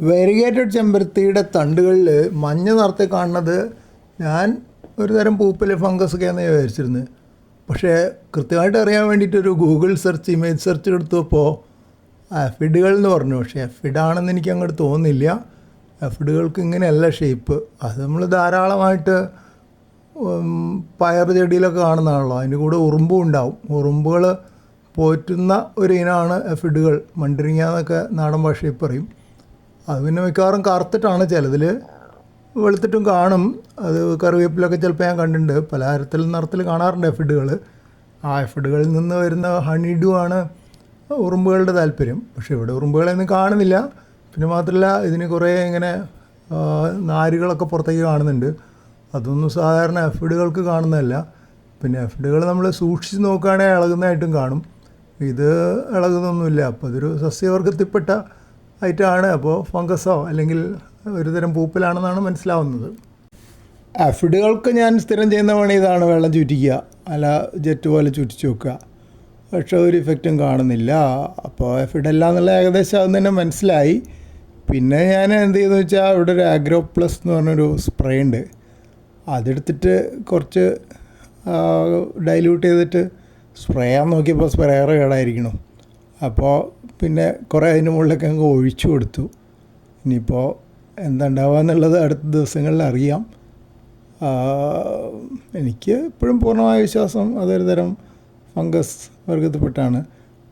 Variegated ചെമ്പരത്തിയുടെ തണ്ടുകളിൽ മഞ്ഞ നിറത്തെ കാണുന്നത് ഞാൻ ഒരു തരം പൂപ്പൽ ഫംഗസ് ഒക്കെ വിചാരിച്ചിരുന്നു. പക്ഷേ കൃത്യമായിട്ട് അറിയാൻ വേണ്ടിയിട്ടൊരു ഗൂഗിൾ സെർച്ച് ഇമേജ് സെർച്ച് എടുത്തപ്പോൾ എഫിഡുകൾ എന്ന് പറഞ്ഞു. പക്ഷേ എഫിഡാണെന്ന് എനിക്ക് അങ്ങോട്ട് തോന്നുന്നില്ല. എഫിഡുകൾക്ക് ഇങ്ങനെയല്ല ഷേപ്പ് അത് നമ്മൾ ധാരാളമായിട്ട് പയർ ചെടിയിലൊക്കെ കാണുന്നതാണല്ലോ. അതിന്റെ കൂടെ ഉറുമ്പും ഉണ്ടാവും. ഉറുമ്പുകൾ പോറ്റുന്ന ഒരു ഇനമാണ് എഫിഡുകൾ മണ്ടിരിങ്ങ എന്നൊക്കെ നാടൻ ഭാഷയിൽ പറയും. അത് പിന്നെ മിക്കവാറും കറുത്തിട്ടാണ് ചിലതിൽ വെളുത്തിട്ടും കാണും. അത് കറിവേപ്പിലൊക്കെ ചിലപ്പോൾ ഞാൻ കണ്ടിട്ടുണ്ട്. പലതരത്തിൽ നിറത്തിൽ കാണാറുണ്ട് എഫിഡുകൾ ആ എഫിഡുകളിൽ നിന്ന് വരുന്ന ഹണിഡു ആണ് ഉറുമ്പുകളുടെ താല്പര്യം. പക്ഷേ ഇവിടെ ഉറുമ്പുകളെയൊന്നും കാണുന്നില്ല. പിന്നെ മാത്രമല്ല ഇതിന് കുറേ ഇങ്ങനെ നാരുകളൊക്കെ പുറത്തേക്ക് കാണുന്നുണ്ട്. അതൊന്നും സാധാരണ എഫിഡുകൾക്ക് കാണുന്നതല്ല. പിന്നെ എഫിഡുകൾ നമ്മൾ സൂക്ഷിച്ച് നോക്കുകയാണെങ്കിൽ ഇളകുന്നതായിട്ടും കാണും. ഇത് ഇളകുന്നൊന്നുമില്ല. അപ്പോൾ അതൊരു സസ്യവർഗത്തിൽപ്പെട്ട ഐറ്റമാണ് അപ്പോൾ ഫംഗസോ അല്ലെങ്കിൽ ഒരുതരം പൂപ്പലാണെന്നാണ് മനസ്സിലാവുന്നത്. ആഫിഡുകൾക്ക് ഞാൻ സ്ഥിരം ചെയ്യുന്ന പണി ഇതാണ്. വെള്ളം ചുറ്റിക്കുക അല്ല ജെറ്റ് പോലെ ചുറ്റിച്ച് വെക്കുക. പക്ഷേ ഒരു ഇഫക്റ്റും കാണുന്നില്ല. അപ്പോൾ എഫിഡല്ല എന്നുള്ള ഏകദേശം അത് തന്നെ മനസ്സിലായി. പിന്നെ ഞാൻ എന്ത് ചെയ്തെന്ന് വെച്ചാൽ ഇവിടെ ഒരു ആഗ്രോ പ്ലസ് എന്ന് പറഞ്ഞൊരു സ്പ്രേ ഉണ്ട്. അതെടുത്തിട്ട് കുറച്ച് ഡൈല്യൂട്ട് ചെയ്തിട്ട് സ്പ്രേ ചെയ്യാൻ നോക്കിയപ്പോൾ സ്പ്രേയർ കേടായിരിക്കണു അപ്പോൾ പിന്നെ കുറേ അതിന് മുകളിലൊക്കെ അങ്ങ് ഒഴിച്ചു കൊടുത്തു. ഇനിയിപ്പോൾ എന്താ എന്നുള്ളത് അടുത്ത ദിവസങ്ങളിൽ അറിയാം. എനിക്ക് ഇപ്പോഴും പൂർണമായ വിശ്വാസം അതൊരു തരം ഫംഗസ് വർഗത്തിൽപ്പെട്ടാണ്.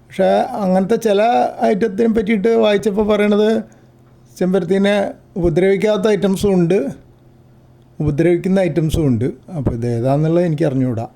പക്ഷേ അങ്ങനത്തെ ചില ഐറ്റത്തിനെ പറ്റിയിട്ട് വായിച്ചപ്പോൾ പറയണത് ചെമ്പരത്തിനെ ഉപദ്രവിക്കാത്ത ഐറ്റംസും ഉണ്ട്. ഉപദ്രവിക്കുന്ന ഐറ്റംസും ഉണ്ട്. അപ്പോൾ ഇത് ഏതാണെന്നുള്ളത് എനിക്ക് അറിഞ്ഞുകൂടാ